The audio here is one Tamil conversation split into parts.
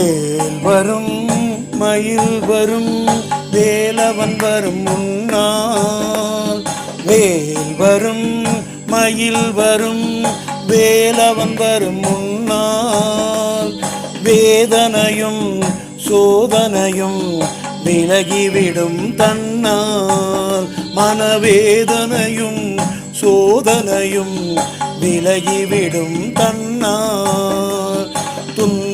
வேல் வரும் மயில் வரும் வேலவன் வரும் முன்னால். வேல் வரும் மயில் வரும் வேலவன் வரும் முன்னால். வேதனையும் சோதனையும் விலகிவிடும் தன்னால். மனவேதனையும் சோதனையும் விலகிவிடும் தன்னால்.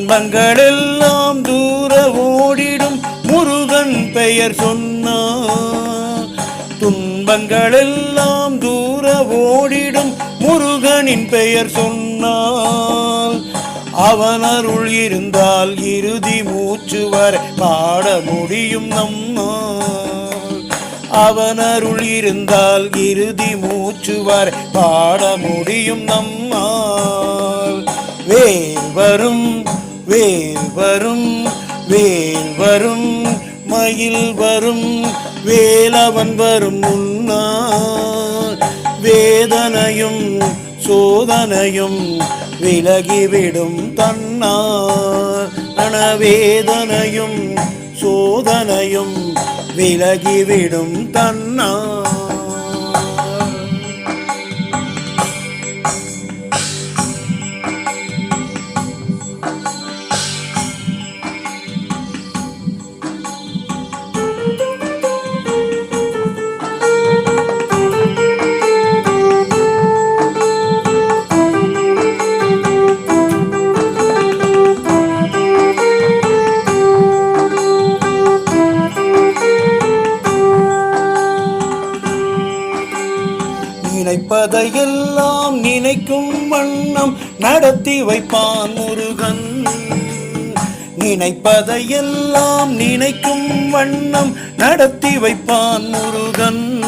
துன்பங்களெல்லாம் தூர ஓடிடும் முருகன் பெயர் சொன்னார் துன்பங்களெல்லாம் தூர ஓடிடும் முருகனின் பெயர் சொன்னால். அவன் அருள் இருந்தால் இறுதி மூச்சு வரை பாட முடியும் நம்மால். அவன் அருள் இருந்தால் இறுதி மூச்சு வரை பாட முடியும் நம்மால். வேல் வரும் வேல் வரும் வேல் வரும் மயில் வரும் வேலவன் வரும் முன்னால். வேதனையும் சோதனையும் விலகிவிடும் தன்னால். மனவேதனையும் சோதனையும் விலகிவிடும் தன்னால். நினைப்பதையெல்லாம் நினைக்கும் வண்ணம் நடத்தி வைப்பான் முருகன். நினைப்பதையெல்லாம் நினைக்கும் வண்ணம் நடத்தி வைப்பான் முருகன்.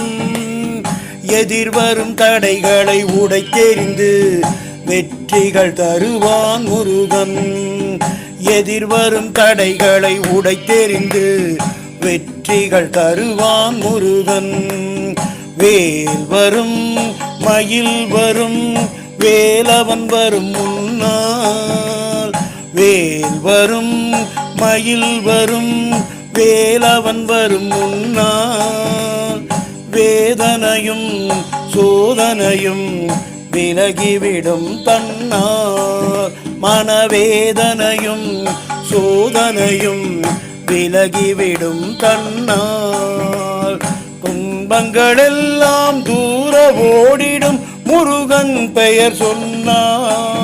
எதிர்வரும் தடைகளை உடைத்தெறிந்து வெற்றிகள் தருவான் முருகன். எதிர்வரும் தடைகளை உடைத்தெறிந்து வெற்றிகள் தருவான் முருகன். வேல் வரும் மயில் வரும் வேலவன் வரும் முன்னால். வேல் வரும் மயில் வரும் வேலவன் வரும் முன்னால். வேதனையும் சோதனையும் விலகிவிடும் தன்னார் மனவேதனையும் சோதனையும் விலகிவிடும் தன்னார் துன்பங்களெல்லாம் தூர ஓடிடும் முருகன் பெயர் சொன்னான்